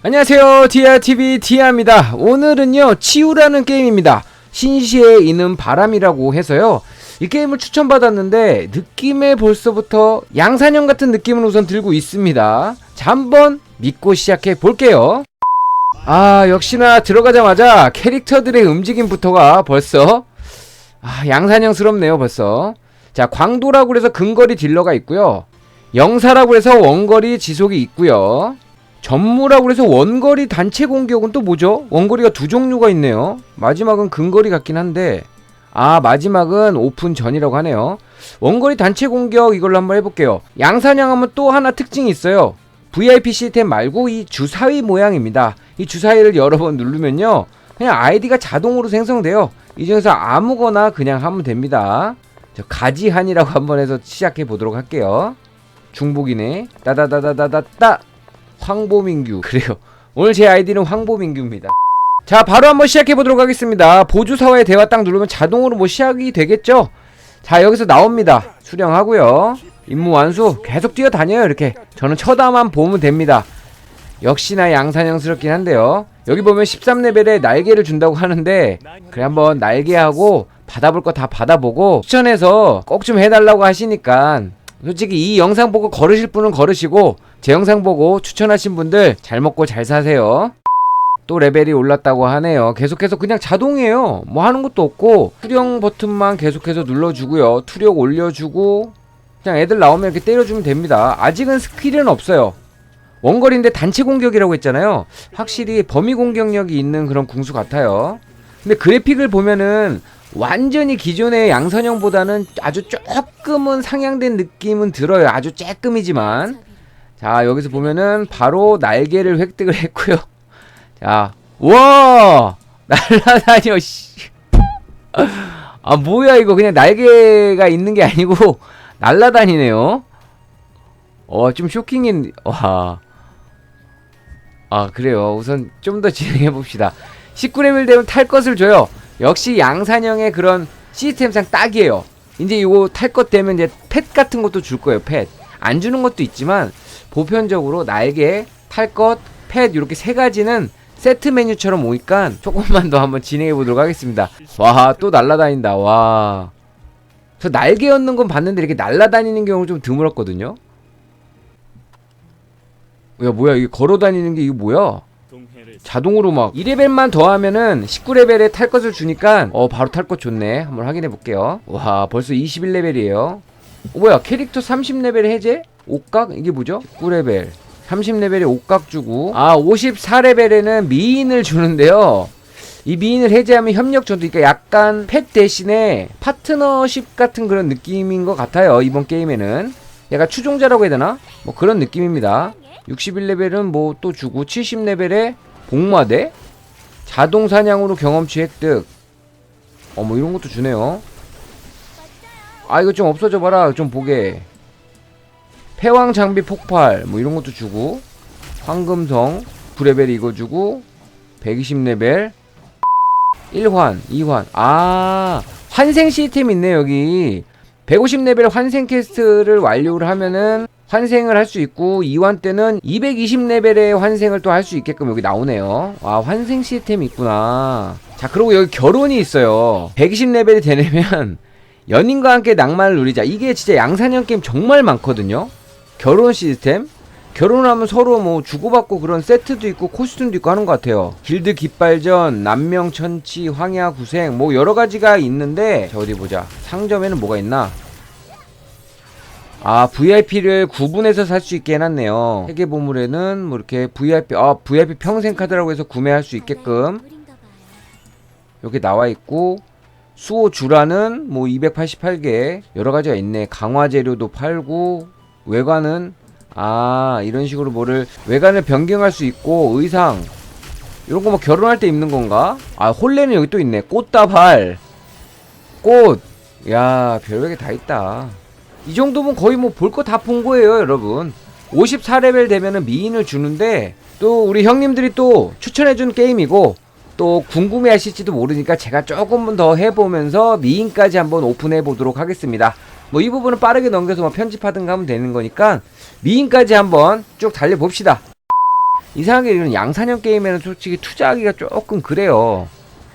안녕하세요. 디아TV 디아입니다. 오늘은요 치우라는 게임입니다. 신시에 있는 바람이라고 해서요. 이 게임을 추천받았는데 느낌에 벌써부터 양산형 같은 느낌을 우선 들고 있습니다. 자 한번 믿고 시작해 볼게요. 아 역시나 들어가자마자 캐릭터들의 움직임부터가 벌써 아 양산형스럽네요 벌써. 자 광도라고 해서 근거리 딜러가 있고요. 영사라고 해서 원거리 지속이 있고요 전무라고 해서 원거리 단체 공격은 또 뭐죠? 원거리가 두 종류가 있네요. 마지막은 근거리 같긴 한데 아 마지막은 오픈 전이라고 하네요. 원거리 단체 공격 이걸로 한번 해볼게요. 양사냥하면 또 하나 특징이 있어요. VIP 시스템 말고 이 주사위 모양입니다. 이 주사위를 여러 번 누르면요. 그냥 아이디가 자동으로 생성돼요. 이 중에서 아무거나 그냥 하면 됩니다. 저 가지한이라고 한번 해서 시작해 보도록 할게요. 중복이네. 따다다다다다따. 황보민규. 그래요. 오늘 제 아이디는 황보민규입니다. 자 바로 한번 시작해 보도록 하겠습니다. 보조사와의 대화 딱 누르면 자동으로 뭐 시작이 되겠죠? 자 여기서 나옵니다. 수령하고요. 임무 완수 계속 뛰어다녀요. 이렇게 저는 쳐다만 보면 됩니다. 역시나 양산형스럽긴 한데요. 여기 보면 13레벨에 날개를 준다고 하는데 그래 한번 날개하고 받아볼 거 다 받아보고 추천해서 꼭 좀 해달라고 하시니까 솔직히 이 영상 보고 걸으실 분은 걸으시고 제 영상 보고 추천하신 분들 잘 먹고 잘 사세요. 또 레벨이 올랐다고 하네요. 계속해서 그냥 자동이에요. 뭐 하는 것도 없고 투령 버튼만 계속해서 눌러주고요. 투력 올려주고 그냥 애들 나오면 이렇게 때려주면 됩니다. 아직은 스킬은 없어요. 원거리인데 단체 공격이라고 했잖아요. 확실히 범위 공격력이 있는 그런 궁수 같아요. 근데 그래픽을 보면은 완전히 기존의 양선형보다는 아주 조금은 상향된 느낌은 들어요. 아주 조금이지만. 자, 여기서 보면은 바로 날개를 획득을 했고요. 자, 와! 날라다녀, 씨. 아, 뭐야, 이거. 그냥 날개가 있는 게 아니고, 날라다니네요. 어, 좀 쇼킹인, 와. 아, 그래요. 우선 좀 더 진행해 봅시다. 19레벨 되면 탈 것을 줘요. 역시 양산형의 그런 시스템상 딱이에요. 이제 이거 탈 것 되면 이제 펫 같은 것도 줄 거예요. 펫. 안 주는 것도 있지만 보편적으로 날개, 탈 것, 펫 이렇게 세 가지는 세트 메뉴처럼 오니까 조금만 더 한번 진행해 보도록 하겠습니다. 와, 또 날라다닌다. 와. 저 날개 얻는 건 봤는데 이렇게 날라다니는 경우 좀 드물었거든요. 야, 뭐야? 이게 걸어 다니는 게 이거 뭐야? 자동으로 막 2레벨만 더 하면은 19레벨에 탈 것을 주니까 어 바로 탈 것 좋네 한번 확인해 볼게요 와 벌써 21레벨이에요 어, 뭐야 캐릭터 30레벨 해제? 옥각? 이게 뭐죠? 9레벨 30레벨에 옥각 주고 아 54레벨에는 미인을 주는데요 이 미인을 해제하면 협력 전투 그러니까 약간 펫 대신에 파트너십 같은 그런 느낌인 것 같아요 이번 게임에는 약간 추종자라고 해야 되나? 뭐 그런 느낌입니다 61레벨은 뭐 또 주고 70레벨에 복마대 자동 사냥으로 경험치 획득 어 뭐 이런 것도 주네요 아 이거 좀 없어져 봐라. 좀 보게. 패왕 장비 폭발. 뭐 이런 것도 주고. 황금성 9레벨 이거 주고. 120레벨. 1환 2환. 아 환생 시스템 있네 여기. 150레벨 환생 퀘스트를 완료를 하면은 환생을 할 수 있고 2환 때는 220레벨의 환생을 또 할 수 있게끔 여기 나오네요. 아 환생 시스템이 있구나. 자 그리고 여기 결혼이 있어요. 120레벨이 되려면 연인과 함께 낭만을 누리자. 이게 진짜 양산형 게임 정말 많거든요. 결혼 시스템. 결혼하면 서로 뭐 주고받고 그런 세트도 있고 코스튬도 있고 하는 것 같아요. 길드 깃발전 남명 천치 황야 구생 뭐 여러 가지가 있는데 자 어디 보자. 상점에는 뭐가 있나? 아 VIP를 구분해서 살 수 있게 해놨네요. 세계 보물에는 뭐 이렇게 VIP 아 VIP 평생 카드라고 해서 구매할 수 있게끔. 여기 나와 있고 수호 주라는 뭐 288개 여러 가지가 있네. 강화 재료도 팔고 외관은 아 이런 식으로 뭐를 외관을 변경할 수 있고 의상 이런 거 뭐 결혼할 때 입는 건가? 아 홀레는 여기 또 있네. 꽃다발. 꽃 야 별별 게다 있다. 이 정도면 거의 뭐 볼 거 다 본 거예요 여러분. 54레벨 되면은 미인을 주는데 또 우리 형님들이 또 추천해준 게임이고 또 궁금해 하실지도 모르니까 제가 조금은 더 해보면서 미인까지 한번 오픈해 보도록 하겠습니다 뭐 이 부분은 빠르게 넘겨서 뭐 편집하든가 하면 되는 거니까 미인까지 한번 쭉 달려봅시다 이상하게 이런 양산형 게임에는 솔직히 투자하기가 조금 그래요.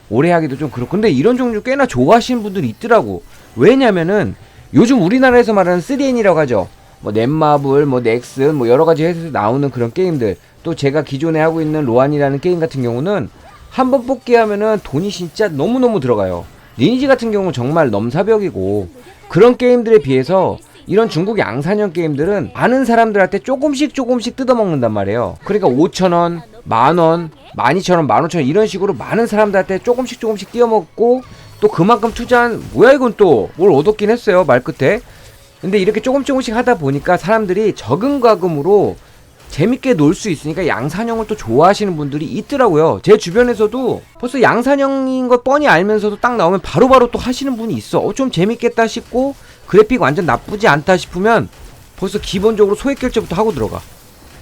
오래 하기도 좀 그렇고. 근데 이런 종류 꽤나 좋아하시는 분들이 있더라고. 왜냐면은 요즘 우리나라에서 말하는 3N이라고 하죠. 뭐 넷마블, 뭐 넥슨, 뭐 여러 가지 회사에서 나오는 그런 게임들. 또 제가 기존에 하고 있는 로안이라는 게임 같은 경우는 한 번 뽑기 하면은 돈이 진짜 너무너무 들어가요. 리니지 같은 경우는 정말 넘사벽이고 그런 게임들에 비해서 이런 중국 양산형 게임들은 많은 사람들한테 조금씩 조금씩 뜯어먹는단 말이에요. 그러니까 5천원, 만원, 12,000원, 15,000원 이런 식으로 많은 사람들한테 조금씩 조금씩 띄어먹고 또 그만큼 투자한 뭐야 이건 또 뭘 얻었긴 했어요 말 끝에. 근데 이렇게 조금 조금씩 하다 보니까 사람들이 적은 과금으로 재밌게 놀 수 있으니까 양산형을 또 좋아하시는 분들이 있더라고요. 제 주변에서도 벌써 양산형인 거 뻔히 알면서도 딱 나오면 바로 바로 또 하시는 분이 있어. 어, 좀 재밌겠다 싶고 그래픽 완전 나쁘지 않다 싶으면 벌써 기본적으로 소액 결제부터 하고 들어가.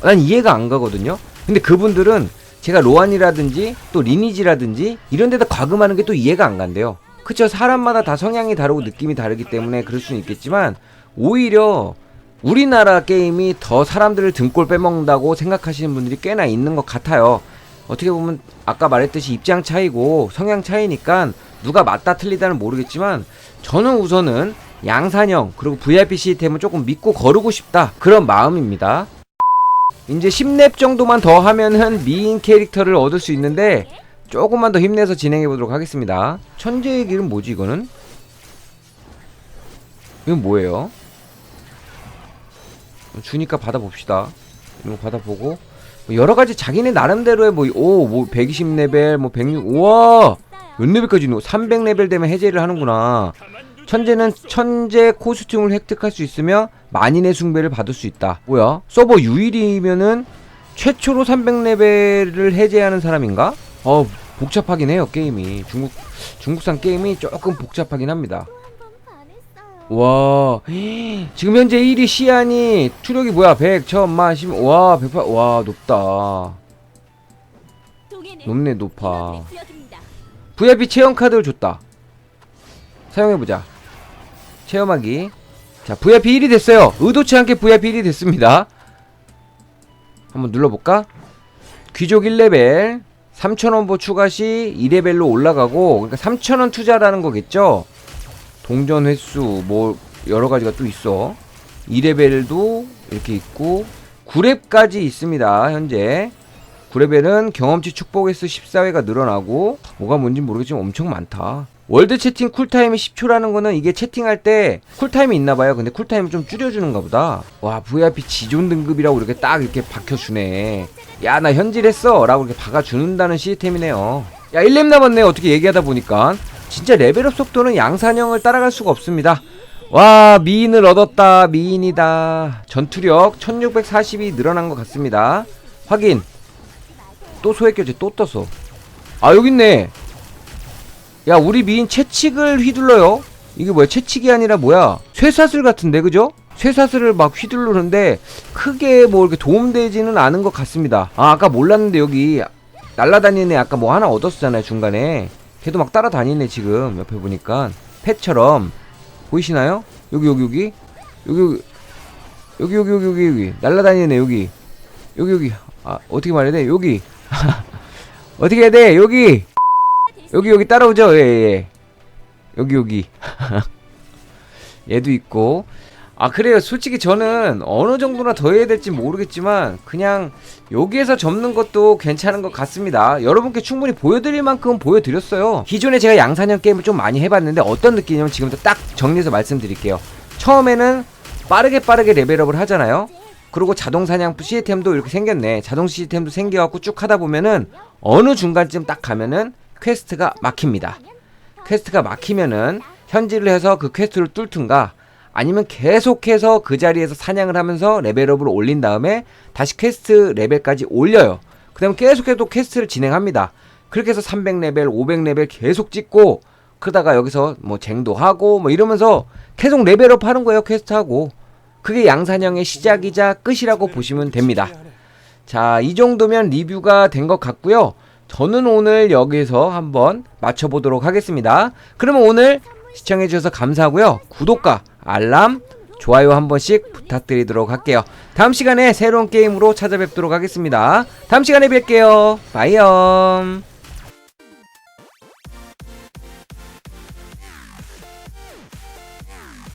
난 이해가 안 가거든요. 근데 그분들은 제가 로안이라든지 또 리니지라든지 이런 데다 과금하는 게 또 이해가 안 간대요. 그쵸 사람마다 다 성향이 다르고 느낌이 다르기 때문에 그럴 수는 있겠지만 오히려 우리나라 게임이 더 사람들을 등골 빼먹는다고 생각하시는 분들이 꽤나 있는 것 같아요. 어떻게 보면 아까 말했듯이 입장 차이고 성향 차이니까 누가 맞다 틀리다는 모르겠지만 저는 우선은 양산형 그리고 VIP 시스템은 조금 믿고 거르고 싶다 그런 마음입니다. 이제 10렙 정도만 더 하면은 미인 캐릭터를 얻을 수 있는데 조금만 더 힘내서 진행해 보도록 하겠습니다. 천재의 길은 뭐지 이거는? 이건 뭐예요? 주니까 받아봅시다. 이거 받아보고 뭐 여러 가지 자기네 나름대로의 뭐오뭐 120레벨 뭐 106, 우와 몇 레벨까지 있노? 300레벨 되면 해제를 하는구나. 천재는 천재 코스튬을 획득할 수 있으며 만인의 숭배를 받을 수 있다. 뭐야? 서버 유일이면은 최초로 300레벨을 해제하는 사람인가? 어 복잡하긴 해요 게임이 중국 중국산 게임이 조금 복잡하긴 합니다. 와. 지금 현재 1위 시안이 투력이 뭐야? 100, 1000, 만, 10, 와 108, 와 높다. 높네 높아. VIP 체험 카드를 줬다. 사용해보자. 체험하기. 자 VIP 1이 됐어요. 의도치 않게 VIP 1이 됐습니다. 한번 눌러볼까? 귀족 1레벨 3,000원 보 추가 시 2레벨로 올라가고 그러니까 3,000원 투자라는 거겠죠 동전 횟수 뭐 여러 가지가 또 있어. 2레벨도 이렇게 있고 9렙까지 있습니다. 현재 9레벨은 경험치 축복 횟수 14회가 늘어나고 뭐가 뭔지 모르겠지만 엄청 많다. 월드 채팅 쿨타임이 10초라는 거는 이게 채팅할 때 쿨타임이 있나 봐요. 근데 쿨타임을 좀 줄여주는가 보다. 와, VIP 지존 등급이라고 이렇게 딱 이렇게 박혀주네. 야, 나 현질했어. 라고 이렇게 박아주는다는 시스템이네요. 야, 1렙 남았네. 어떻게 얘기하다 보니까. 진짜 레벨업 속도는 양산형을 따라갈 수가 없습니다. 와 미인을 얻었다. 미인이다. 전투력 1640이 늘어난 것 같습니다. 확인. 또 소액결제 또 떴어 아 여깄네. 야 우리 미인 채찍을 휘둘러요. 이게 뭐야? 채찍이 아니라 뭐야? 쇠사슬 같은데 그죠? 쇠사슬을 막 휘두르는데 크게 뭐 이렇게 도움되지는 않은 것 같습니다. 아 아까 몰랐는데 여기 날라다니는 애 아까 뭐 하나 얻었잖아요 중간에 걔도 막 따라다니네 지금. 옆에 보니까. 펫처럼. 보이시나요? 여기 여기 여기. 여기 여기. 여기 여기 여기 여기 날라다니네 여기. 여기 여기. 아 어떻게 말해야 돼? 여기. 어떻게 해야 돼? 여기. 여기 여기 따라오죠? 예예 예. 여기 여기. 얘도 있고 아 그래요. 솔직히 저는 어느 정도나 더 해야 될지 모르겠지만 그냥 여기에서 접는 것도 괜찮은 것 같습니다. 여러분께 충분히 보여드릴 만큼 보여드렸어요. 기존에 제가 양산형 게임을 좀 많이 해봤는데 어떤 느낌이냐면 지금부터 딱 정리해서 말씀드릴게요. 처음에는 빠르게 빠르게 레벨업을 하잖아요. 그리고 자동 사냥 시스템도 이렇게 생겼네. 자동 시스템도 생겨갖고 쭉 하다 보면은 어느 중간쯤 딱 가면은 퀘스트가 막힙니다. 퀘스트가 막히면은 현질을 해서 그 퀘스트를 뚫든가 아니면 계속해서 그 자리에서 사냥을 하면서 레벨업을 올린 다음에 다시 퀘스트 레벨까지 올려요. 그 다음에 계속해서 또 퀘스트를 진행합니다. 그렇게 해서 300레벨, 500레벨 계속 찍고 그러다가 여기서 뭐 쟁도 하고 뭐 이러면서 계속 레벨업 하는 거예요. 퀘스트하고. 그게 양산형의 시작이자 끝이라고 보시면 됩니다. 자, 이 정도면 리뷰가 된 것 같고요. 저는 오늘 여기서 한번 맞춰보도록 하겠습니다. 그러면 오늘 시청해주셔서 감사하고요. 구독과 알람, 좋아요 한 번씩 부탁드리도록 할게요. 다음 시간에 새로운 게임으로 찾아뵙도록 하겠습니다. 다음 시간에 뵐게요. 바이엄.